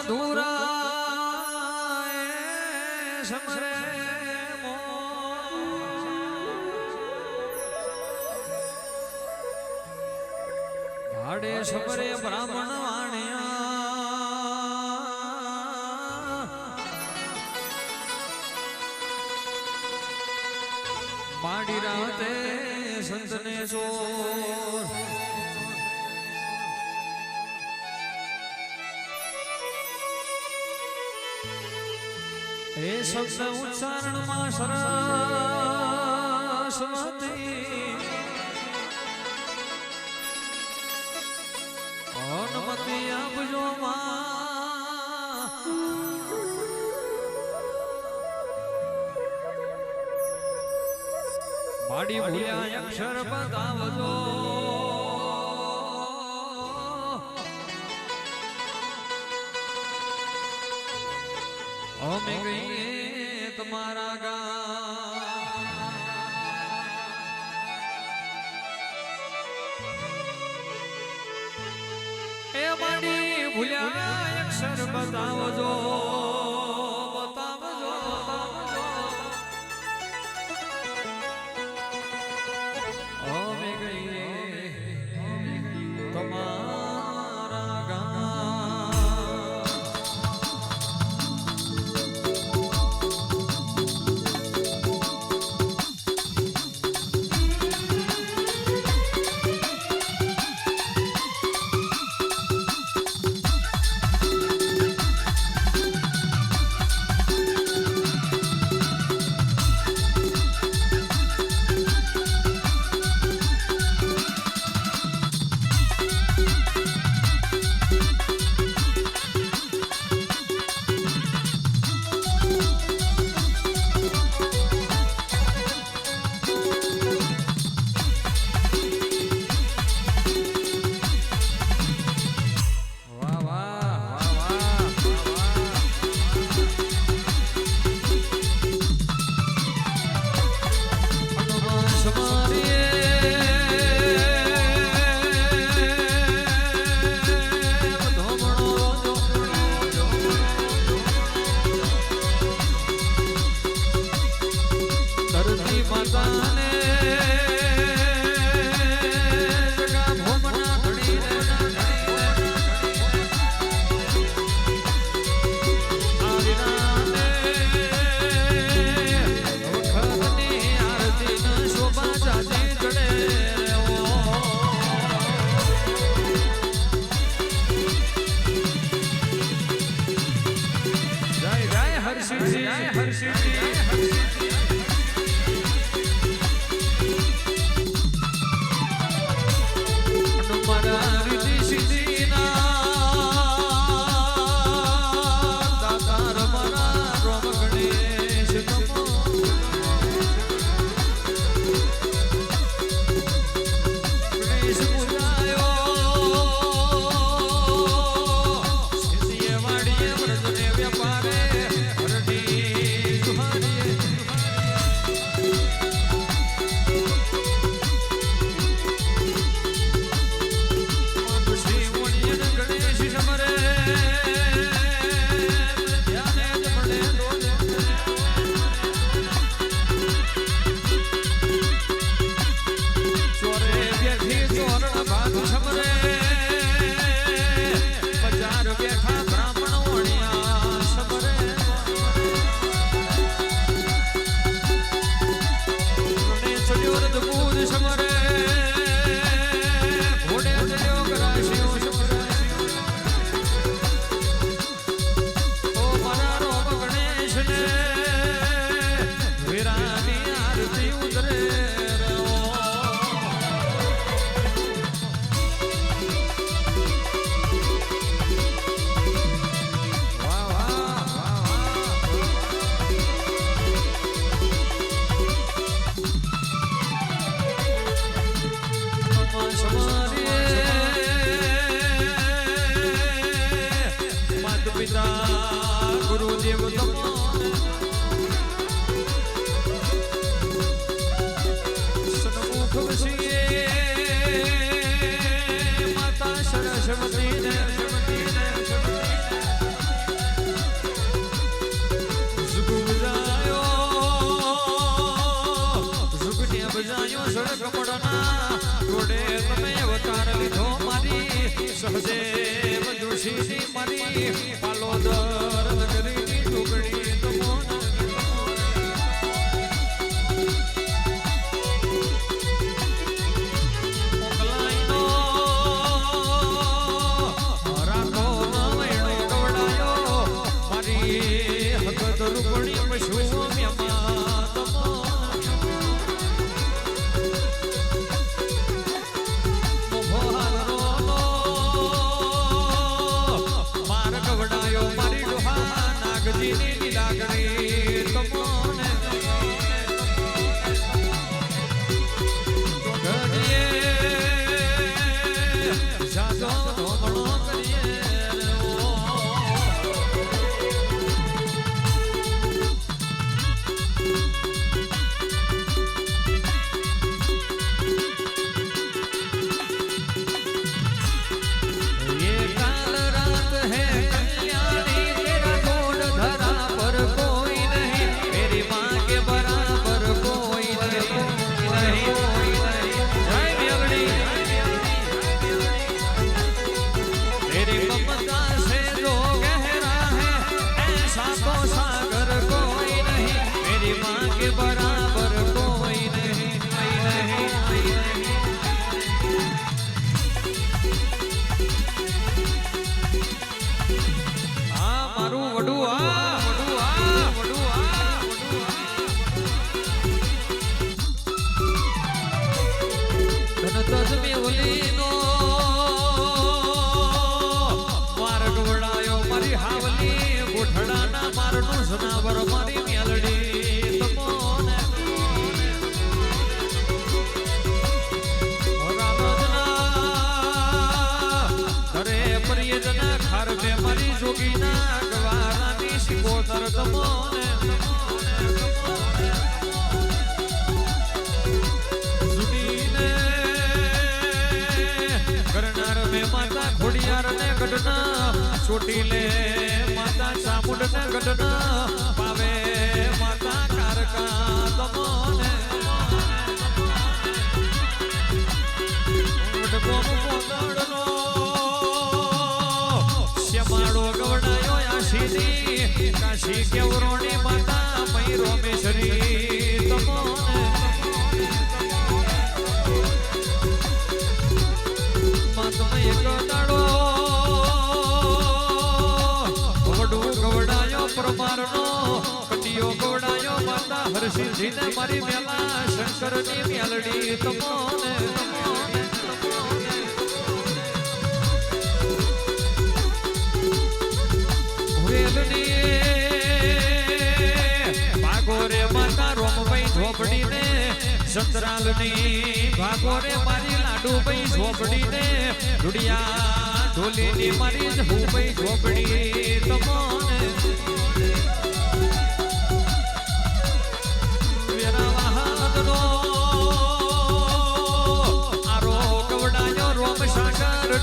मधुरा समरे भाड़े ब्राह्मण वाणिया। माड़ी राते संतने ज़ोर। એ શબ્દ ઉચ્ચારણમાં સરસ અનુમતિ આપજો માડી ભૂલ્યા અક્ષર બતાવજો અમે ગઈએ તમારા ગા એ ભૂલ્યા અક્ષર બતાવજો જીવ સન્મુખ વિશે માતા સરસ્વતી ને બજાયો સડક પડના જોડે તમે અવતાર લીધો સાગર કોઈ નહીં. મેરી માં કે બરા મારી હાવલી ગોઠડાના મારનું જનાવર મારી મેલડી. તમોને ઘરે પ્રિયજના ખારવે મારી જોગીના ગવારાની કરનાર મે માતા ખોડિયાર ને ગઢના ચોટીલે માતા ચામુંડ ને ગઢના પાવે માતા કારકા તમોને શ્યમાળો ગવડાયો કાશી કેવરોની માતા મય રોમેશ્વરી તમોને માતમ એક દાડો માતા મારી મેલા શંકરની મેલડી તમોને સંતરાલની ભાગોરે મારી લાડુભાઈ ઝોપડીને ઢુડિયા ઢોલીની મારી જહુભાઈ ઝોપડી તમોને.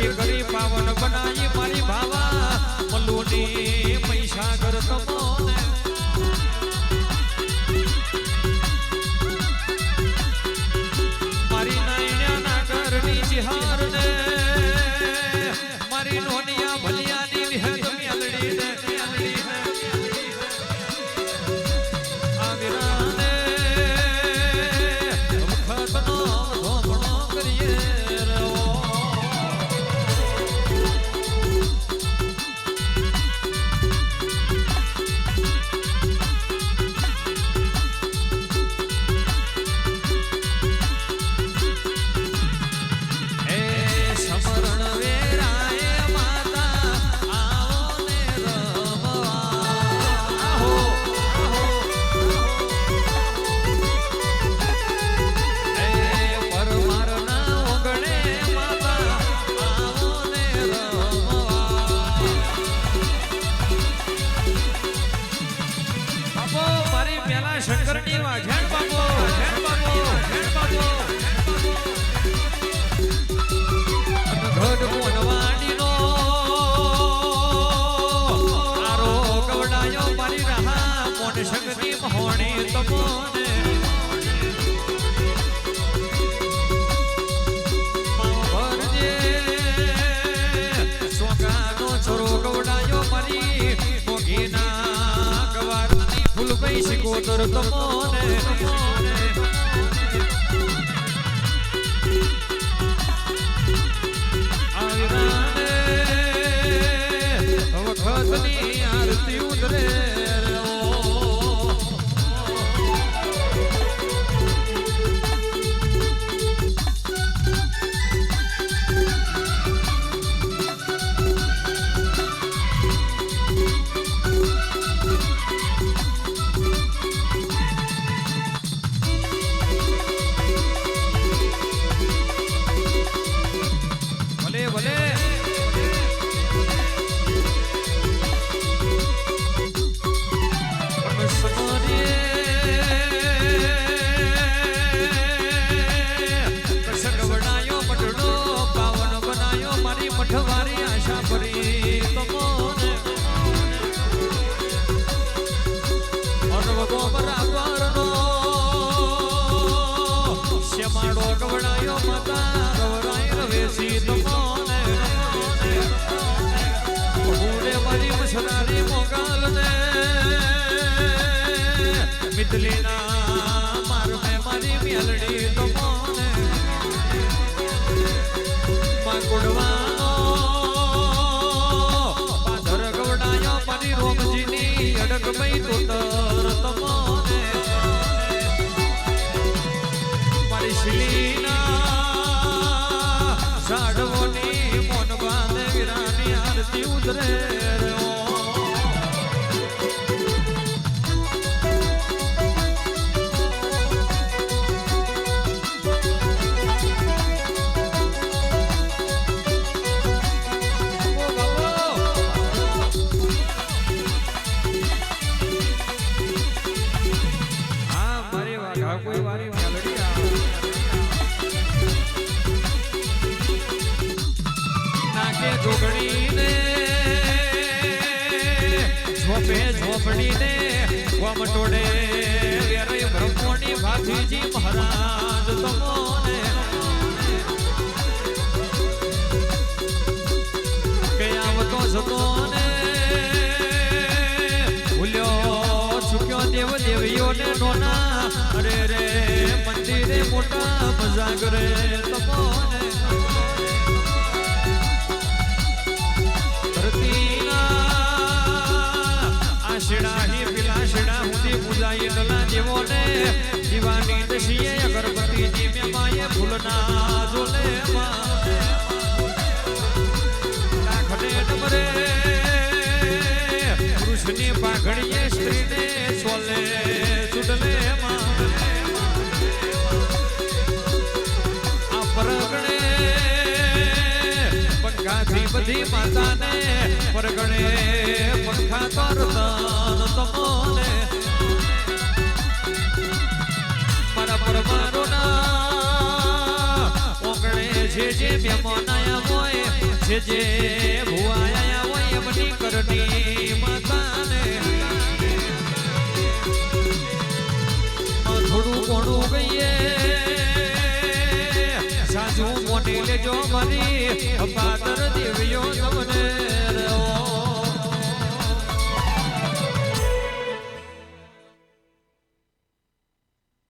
સાગર ટીકડી પાવન બનાવી મારી ભાવા. મલુની પૈસાગર તમોને. મારી નાયણા નાગરની ચિહારને મારી શંકરની વાઘેણ બાપો શિકોતર તમોને. આવીરાને વખતની આરતી ઉતરે ગવડાયો માતા ગવરાય રવેસી તમોને ભૂરે મારી મસરારી મોગાલને. મિથલીના મારમે મારી મેલડી તમોને માકુડવાનો પાધર ગવડાયો મારી રોમજીની અડક મઈ તોતર તમોને આરતી ઝોપડીને વમટોડે વેરય બ્રહ્મોની ભાથીજી મહારાજ તમોને. કે આવતો જતો ને ભૂલ્યો ચૂક્યો દેવ દેવીઓને નોના. અરે રે મંદિરે મોટા મજા કરે તમોને હુંદી પૂજાઈ ડલા દેવોને દીવાની દશીએ અગરબત્તીજી મે માએ ફૂલના જોલે ખડે ડમરે પુરુષની પાઘડીએ સ્ત્રીને છોલે ચૂડલે આ પરગણે પંખાથી બધી માતાને પરગણે પંખા તરતન તમોને મારા ઓગણે જે જે મહેમાન આયા હોય, જે જે ભુવા આયા હોય, એમની કરની માતાને. થોડું ગઈએ, સાજુ મોટી લેજો મારી પાદર દેવ્યો તમને